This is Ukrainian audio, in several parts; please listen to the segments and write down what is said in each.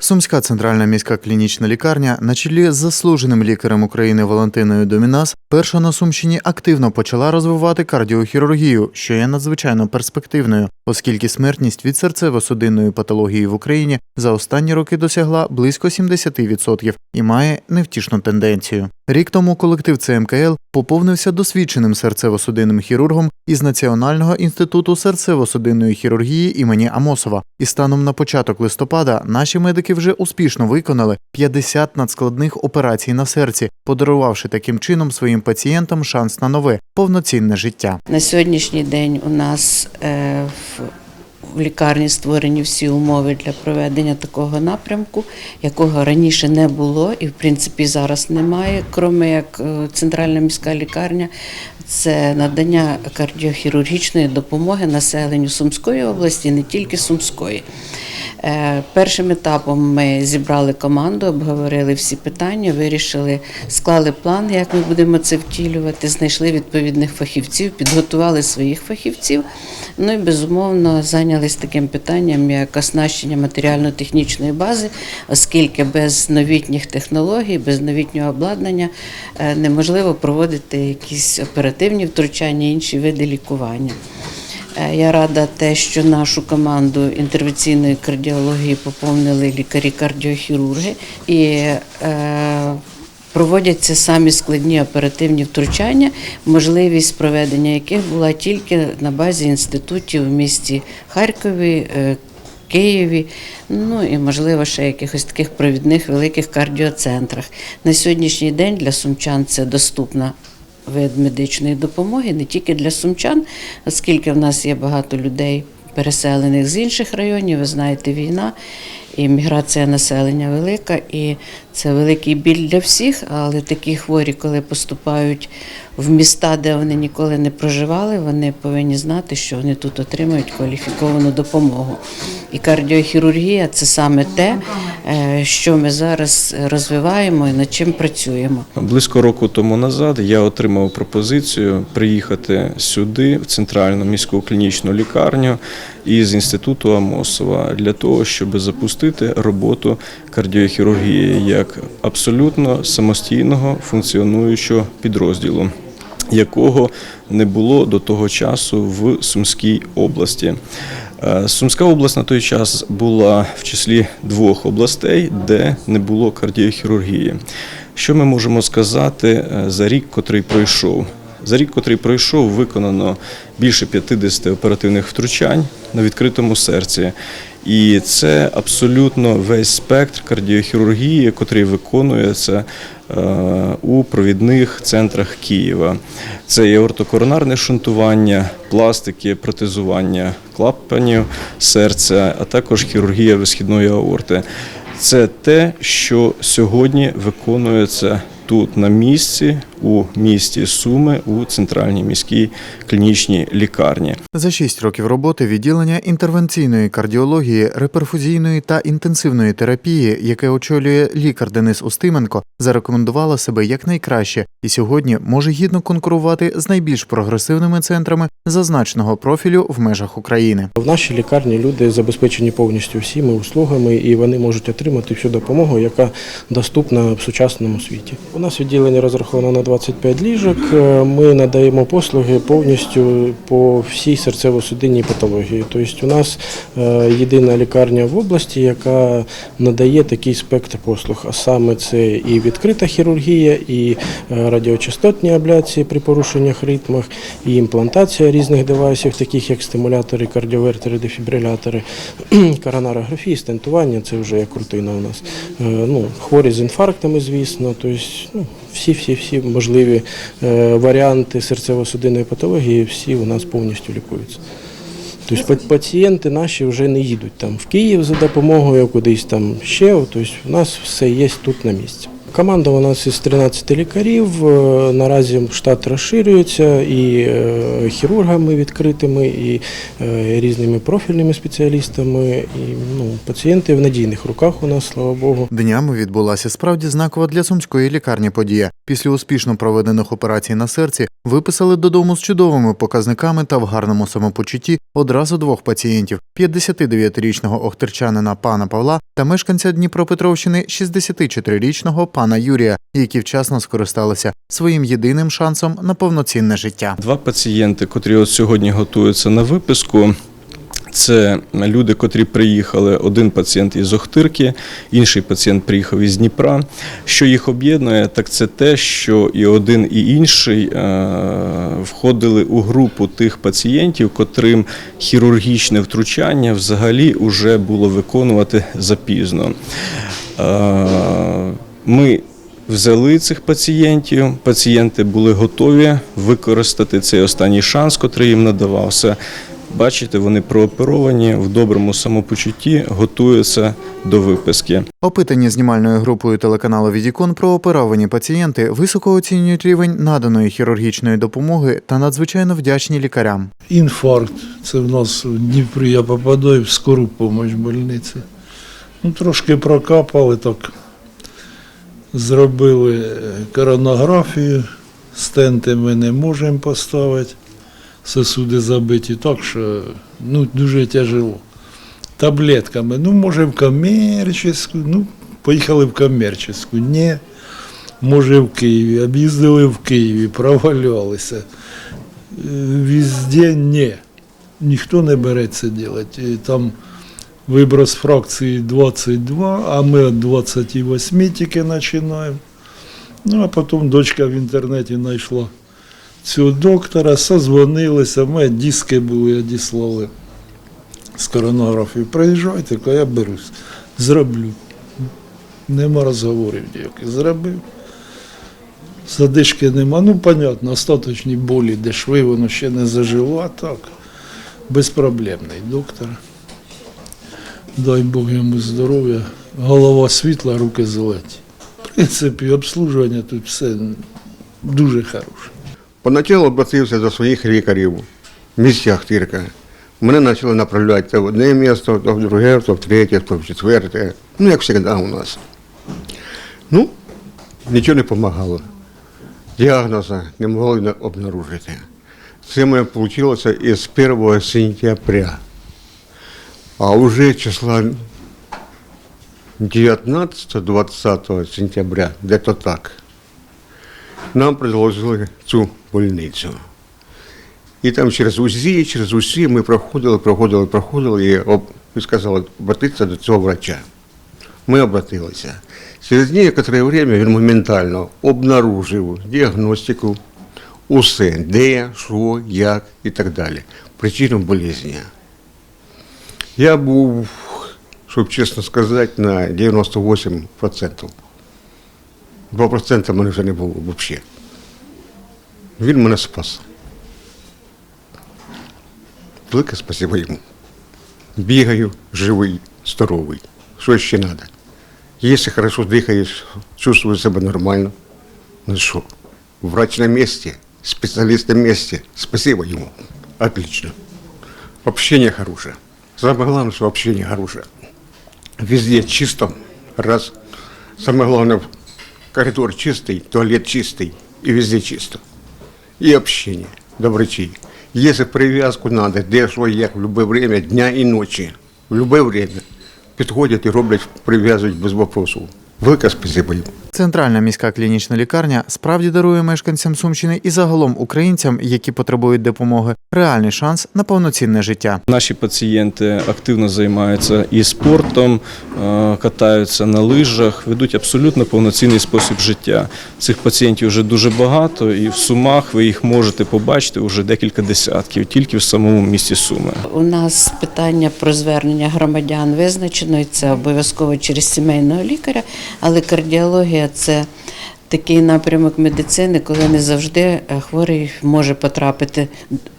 Сумська центральна міська клінічна лікарня на чолі з заслуженим лікарем України Валентиною Домінас перша на Сумщині активно почала розвивати кардіохірургію, що є надзвичайно перспективною, оскільки смертність від серцево-судинної патології в Україні за останні роки досягла близько 70% і має невтішну тенденцію. Рік тому колектив ЦМКЛ поповнився досвідченим серцево-судинним хірургом із Національного інституту серцево-судинної хірургії імені Амосова. І станом на початок листопада наші медики вже успішно виконали 50 надскладних операцій на серці, подарувавши таким чином своїм пацієнтам шанс на нове повноцінне життя. На сьогоднішній день у нас е, в, в лікарні створені всі умови для проведення такого напрямку, якого раніше не було і в принципі зараз немає, крім як е, центральна міська лікарня. Це надання кардіохірургічної допомоги населенню Сумської області, не тільки Сумської. Е, Першим етапом ми зібрали команду, обговорили всі питання, вирішили, склали план, як ми будемо це втілювати, знайшли відповідних фахівців, підготували своїх фахівців. Ну і безумовно зайнялись таким питанням, як оснащення матеріально-технічної бази, оскільки без новітніх технологій, без новітнього обладнання е, неможливо проводити якісь оперативні втручання, інші види лікування. Е, Я рада те, що нашу команду інтервенційної кардіології поповнили лікарі-кардіохірурги і е, проводяться самі складні оперативні втручання, можливість проведення яких була тільки на базі інститутів в місті Харкові. е, Києві, ну і можливо ще якихось таких провідних великих кардіоцентрах. На сьогоднішній день для сумчан це доступна вид медичної допомоги не тільки для сумчан, оскільки в нас є багато людей, переселених з інших районів. Ви знаєте, війна і міграція населення велика, і це великий біль для всіх. Але такі хворі, коли поступають в міста, де вони ніколи не проживали, вони повинні знати, що вони тут отримають кваліфіковану допомогу. І кардіохірургія це саме те, е, що ми зараз розвиваємо і над чим працюємо. Близько року тому назад я отримав пропозицію приїхати сюди, в центральну міську клінічну лікарню із інституту Амосова для того, щоб запустити роботу кардіохірургії як абсолютно самостійного функціонуючого підрозділу. Якого не було до того часу в Сумській області. Е, Сумська область на той час була в числі двох областей, де не було кардіохірургії. Що ми можемо сказати е, за рік, котрий пройшов? За рік, котрий пройшов, виконано більше 50 оперативних втручань на відкритому серці. І це абсолютно весь спектр кардіохірургії, котрий виконується е, у провідних центрах Києва. Це і ортокоронарне шунтування, пластики, протезування клапанів серця, а також хірургія висхідної аорти. Це те, що сьогодні виконується тут на місці, у місті Суми, у центральній міській клінічній лікарні. За 6 років роботи відділення інтервенційної кардіології, реперфузійної та інтенсивної терапії, яке очолює лікар Денис Устименко, зарекомендувало себе якнайкраще і сьогодні може гідно конкурувати з найбільш прогресивними центрами зазначеного профілю в межах України. В нашій лікарні люди забезпечені повністю всіми услугами і вони можуть отримати всю допомогу, яка доступна в сучасному світі. У нас відділення розраховано на 25 ліжок. Е, Ми надаємо послуги повністю по всій серцево-судинній патології. Тобто у нас е, єдина лікарня в області, яка надає такий спектр послуг. А саме це і відкрита хірургія, і е, радіочастотні абляції при порушеннях ритмах, і імплантація різних девайсів, таких як стимулятори, кардіовертери, дефібрилятори, коронарографія, стентування це вже як рутина у нас. Ну, хворі з інфарктами, звісно, тобто ну, всі-всі-всі можливі е, варіанти серцево-судинної патології, всі у нас повністю лікуються. Тобто пацієнти наші вже не їдуть там в Київ за допомогою, кудись там ще. Тобто у нас все є тут на місці. Команда у нас із 13 лікарів. Е, Наразі штат розширюється і е, хірургами відкритими, і е, різними профільними спеціалістами. І ну, пацієнти в надійних руках у нас, слава Богу. Днями відбулася справді знакова для сумської лікарні подія. Після успішно проведених операцій на серці виписали додому з чудовими показниками та в гарному самопочутті одразу двох пацієнтів: 59-річного охтерчанина пана Павла та мешканця Дніпропетровщини 64-річного пана Юрія, які вчасно скористалися своїм єдиним шансом на повноцінне життя. Два пацієнти, котрі от сьогодні готуються на виписку. Це люди, котрі приїхали. Один пацієнт із Охтирки, інший пацієнт приїхав із Дніпра. Що їх об'єднує, так це те, що і один, і інший е, входили у групу тих пацієнтів, котрим хірургічне втручання взагалі вже було виконувати запізно. Ми взяли цих пацієнтів. Пацієнти були готові використати цей останній шанс, котрий їм надавався. Бачите, вони прооперовані в доброму самопочутті, готуються до виписки. Опитані знімальною групою телеканалу Відікон прооперовані пацієнти високо оцінюють рівень наданої хірургічної допомоги та надзвичайно вдячні лікарям. Інфаркт. Це в нас в Дніпрі я попадаю в скору допомогу в больниці. Ну, трошки прокапали так. Зробили е, коронографію, стенти ми не можемо поставити, сосуди забиті, так що ну, дуже тяжело. Таблетками, ну, може в комерційську, ну, поїхали в комерційську, ні. Може в Києві, об'їздили в Києві, провалялися. Е, Везде ні. Ніхто не бере це робити. Там виброс фракції 22, а ми від 28 тільки починаємо. Ну, а потім дочка в інтернеті знайшла цього доктора, созвонилися, ми диски були, одіслали з коронографії. Приїжджайте, я берусь, зроблю. Нема розговорів ніяких. Зробив. Задишки нема. Ну, понятно, остаточні болі, де шви, воно ще не зажило, а так. Безпроблемний доктор. Дай Бог йому здоров'я. Голова світла, руки зелені. В принципі, обслужування тут все дуже хороше. Поначалу обратився до своїх лікарів в місті Ахтирка. Мене почали направляти то в одне місто, то в друге, то в третє, то в четверте. Ну, як завжди у нас. Ну, нічого не допомагало. Діагноза не могли обнаружити. Це мене вийшло із 1 сентября. А вже числа 19-20 сентября, де-то так, нам предложили цю больницю. І там через УЗІ, через УЗІ ми проходили, проходили, проходили і, об, і сказали обратитися до цього врача. Ми обратилися. Через некоторое время він моментально обнаружив діагностику, усе, де, що, як і так далі. Причину болезні. Я був, щоб чесно сказати, на 98%. 2% мене вже не було взагалі. Він мене спас. Велике спасибо йому. Бігаю, живий, здоровий. Що ще треба? Якщо хорошо дихаєш, чувствуєш себе нормально. Ну що, врач на місці, спеціаліст на місці. Спасибо йому. Отлично. Общение хорошее. Самое главное, что общение хорошее. Везде чисто. Раз. Самое главное, коридор чистый, туалет чистый и везде чисто. И общение до врачей. Если привязку надо, де що, як, в любое время, дня и ночи, в любое время, підходять і роблять, прив'язують без вопросів. Велике спасибо їм. Центральна міська клінічна лікарня справді дарує мешканцям Сумщини і загалом українцям, які потребують допомоги, реальний шанс на повноцінне життя. Наші пацієнти активно займаються і спортом, е, катаються на лижах, ведуть абсолютно повноцінний спосіб життя. Цих пацієнтів вже дуже багато, і в Сумах ви їх можете побачити вже декілька десятків, тільки в самому місті Суми. У нас питання про звернення громадян визначено, і це обов'язково через сімейного лікаря, але кардіологія це такий напрямок медицини, коли не завжди е, хворий може потрапити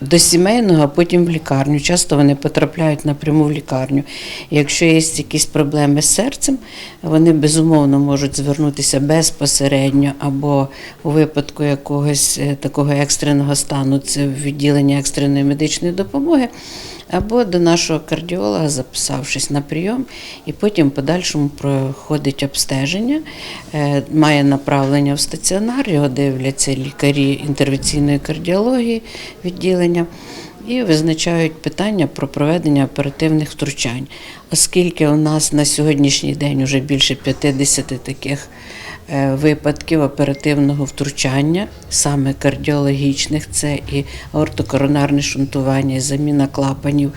до сімейного, а потім в лікарню. Часто вони потрапляють напряму в лікарню. Якщо є якісь проблеми з серцем, вони безумовно можуть звернутися безпосередньо або у випадку якогось е, такого екстреного стану, це відділення екстреної медичної допомоги. Або до нашого кардіолога, записавшись на прийом, і потім подальшому проходить обстеження, е, має направлення в стаціонар, його дивляться лікарі інтервенційної кардіології відділення і визначають питання про проведення оперативних втручань. Оскільки у нас на сьогоднішній день вже більше 50 таких випадків оперативного втручання, саме кардіологічних, це і аортокоронарне шунтування, і заміна клапанів.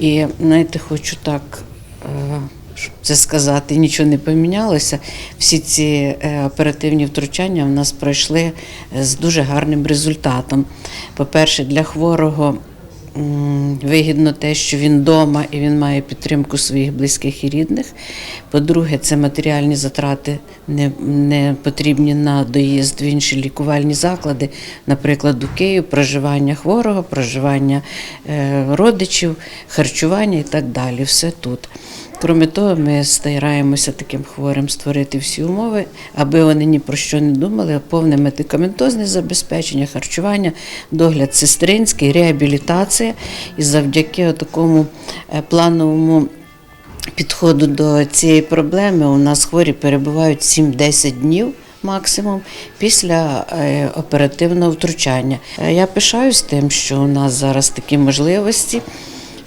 І знаєте, хочу так. е, щоб Це сказати, нічого не помінялося. Всі ці е, оперативні втручання в нас пройшли е, з дуже гарним результатом. По-перше, для хворого вигідно те, що він вдома і він має підтримку своїх близьких і рідних. По-друге, це матеріальні затрати не, не потрібні на доїзд в інші лікувальні заклади, наприклад, у Київ, проживання хворого, проживання е, родичів, харчування і так далі. Все тут. Кроме того, ми стараємося таким хворим створити всі умови, аби вони ні про що не думали, повне медикаментозне забезпечення, харчування, догляд сестринський, реабілітація. І завдяки такому е, плановому підходу до цієї проблеми у нас хворі перебувають 7-10 днів. Максимум після е, оперативного втручання. Е, Я пишаюсь тим, що у нас зараз такі можливості,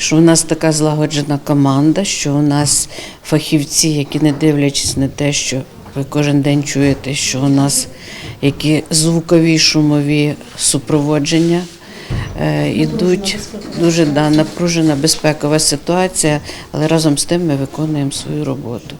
що у нас така злагоджена команда, що у нас фахівці, які не дивлячись на те, що ви кожен день чуєте, що у нас які звукові шумові супроводження е, ідуть. Дуже да, напружена безпекова ситуація, але разом з тим ми виконуємо свою роботу.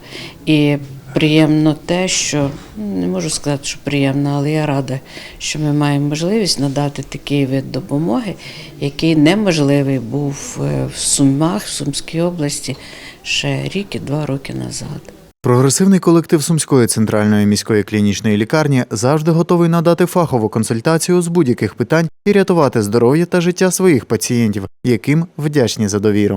І приємно те, що ну, не можу сказати, що приємно, але я рада, що ми маємо можливість надати такий вид допомоги, який неможливий був е, в Сумах, в Сумській області ще рік і два роки назад. Прогресивний колектив Сумської центральної міської клінічної лікарні завжди готовий надати фахову консультацію з будь-яких питань і рятувати здоров'я та життя своїх пацієнтів, яким вдячні за довіру.